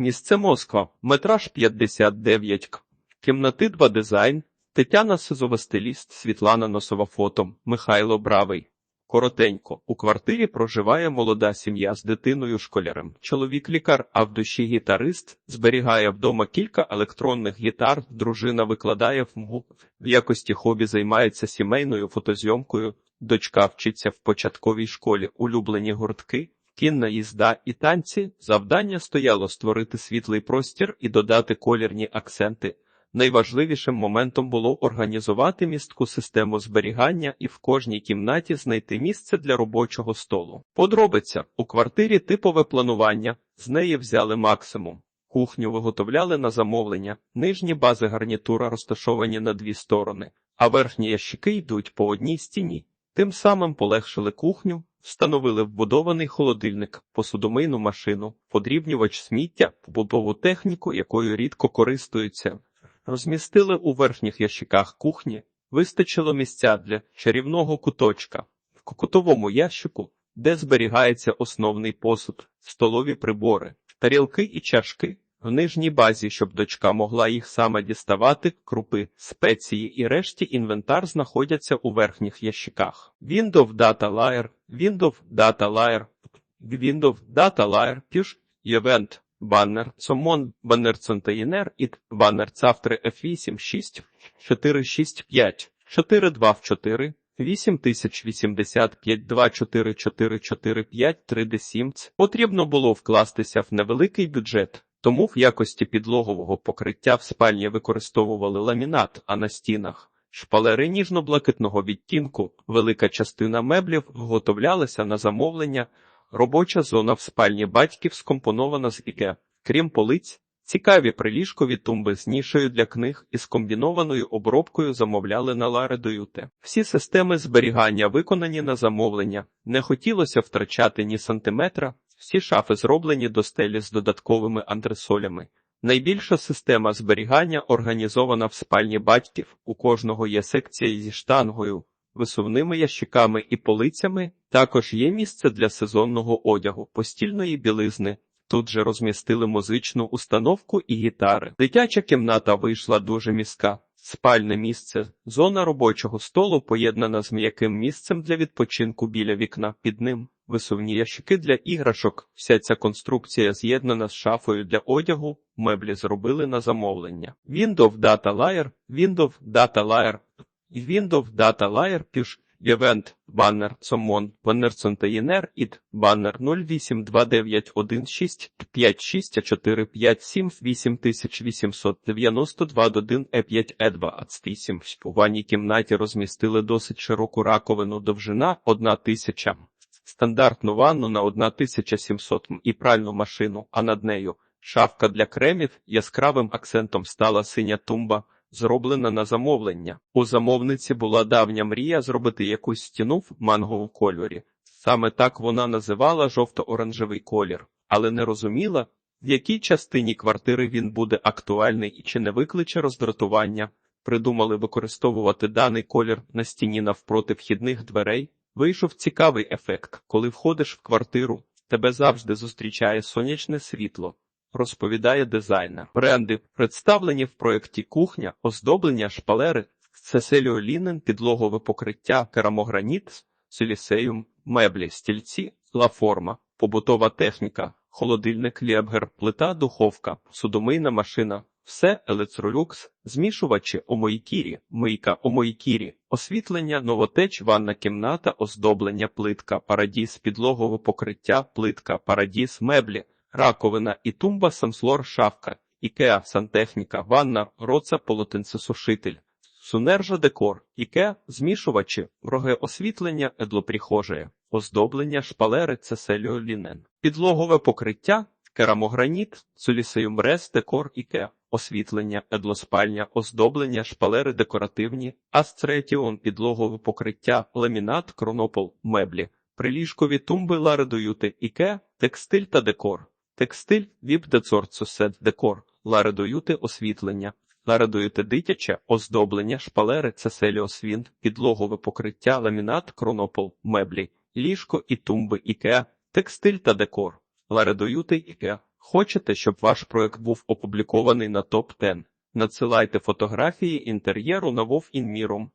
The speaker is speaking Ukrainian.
Місце Москва, метраж 59 к. Кімнати 2 дизайн, Тетяна Сизова стиліст, Світлана Носова фото, Михайло Бравий. Коротенько, у квартирі проживає молода сім'я з дитиною школярем. Чоловік лікар, а в душі гітарист, зберігає вдома кілька електронних гітар, дружина викладає в МГУ. В якості хобі займається сімейною фотозйомкою, дочка вчиться в початковій школі, улюблені гуртки, кінна їзда і танці. Завдання стояло створити світлий простір і додати колірні акценти. Найважливішим моментом було організувати містку систему зберігання і в кожній кімнаті знайти місце для робочого столу. Подробиця у квартирі типове планування, з неї взяли максимум. Кухню виготовляли на замовлення, нижні бази гарнітура розташовані на дві сторони, а верхні ящики йдуть по одній стіні. Тим самим полегшили кухню, встановили вбудований холодильник, посудомийну машину, подрібнювач сміття, побутову техніку, якою рідко користуються. Розмістили у верхніх ящиках кухні, вистачило місця для чарівного куточка. В кутовому ящику, де зберігається основний посуд, столові прибори, тарілки і чашки, в нижній базі, щоб дочка могла їх саме діставати, крупи, спеції і решті інвентар знаходяться у верхніх ящиках. Windows Data Layer, Windows Data Layer, Windows Data Layer, Push, Event, Баннер, Сомон, Баннер Цонтаїнер, Іт, Баннер Цавтри F8, 6, 4, 6, 5, 4, 2 в 4, 8085, 2, 4, 4, 4, 5, 3, D, 7. Потрібно було вкластися в невеликий бюджет, тому в якості підлогового покриття в спальні використовували ламінат, а на стінах шпалери ніжно-блакитного відтінку. Велика частина меблів виготовлялася на замовлення. Робоча зона в спальні батьків скомпонована з іке, крім полиць, цікаві приліжкові тумби з нішею для книг і з комбінованою обробкою замовляли на Ларедоюте. Всі системи зберігання виконані на замовлення, не хотілося втрачати ні сантиметра, всі шафи зроблені до стелі з додатковими антресолями. Найбільша система зберігання організована в спальні батьків, у кожного є секція зі штангою висувними ящиками і полицями, також є місце для сезонного одягу, постільної білизни. Тут же розмістили музичну установку і гітари. Дитяча кімната вийшла дуже міська. Спальне місце, зона робочого столу поєднана з м'яким місцем для відпочинку біля вікна. Під ним висувні ящики для іграшок. Вся ця конструкція з'єднана з шафою для одягу. Меблі зробили на замовлення. Windows Data Layer, Windows Data Layer, Windows Data Layer Push Event Banner Summon Banner Container id Banner 0829164574578892 E5 E28 в ванній кімнаті розмістили досить широку раковину довжина 1000 стандартну ванну на 1700 і пральну машину, а над нею шафка для кремів яскравим акцентом стала синя тумба зроблена на замовлення. У замовниці була давня мрія зробити якусь стіну в манговому кольорі. Саме так вона називала жовто-оранжевий колір, але не розуміла, в якій частині квартири він буде актуальний і чи не викличе роздратування. Придумали використовувати даний колір на стіні навпроти вхідних дверей. Вийшов цікавий ефект, коли входиш в квартиру, тебе завжди зустрічає сонячне світло розповідає дизайнер. Бренди представлені в проєкті кухня, оздоблення шпалери, цеселіолінен, підлогове покриття, керамограніт, силісеюм, меблі, стільці, лаформа, побутова техніка, холодильник, лєбгер, плита, духовка, судомийна машина. Все електролюкс, змішувачі омоїкірі, мийка омоїкірі, освітлення, новотеч, ванна кімната, оздоблення, плитка, парадіс, підлогове покриття, плитка, парадіс, меблі, раковина і тумба, самслор, шафка, ікеа, сантехніка, ванна, роца, полотенцесушитель, сунержа, декор, ікеа, змішувачі, роге освітлення, едлоприхожеє, оздоблення, шпалери, цеселіолінен, підлогове покриття, керамограніт, цулісеюмрез, декор, ікеа. Освітлення, едлоспальня, оздоблення, шпалери декоративні, асцретіон, підлогове покриття, ламінат, кронопол, меблі, приліжкові тумби ларедоюти, іке, текстиль та декор. Текстиль, віп-децорцусет, декор, ларедоюти освітлення, ларедоюти дитяче, оздоблення, шпалери, цеселіосвін, підлогове покриття, ламінат, кронопол, меблі, ліжко і тумби ікеа, текстиль та декор, ларедоюти ікеа, Хочете, щоб ваш проект був опублікований на топ 10 Надсилайте фотографії інтер'єру на Вов Інміром.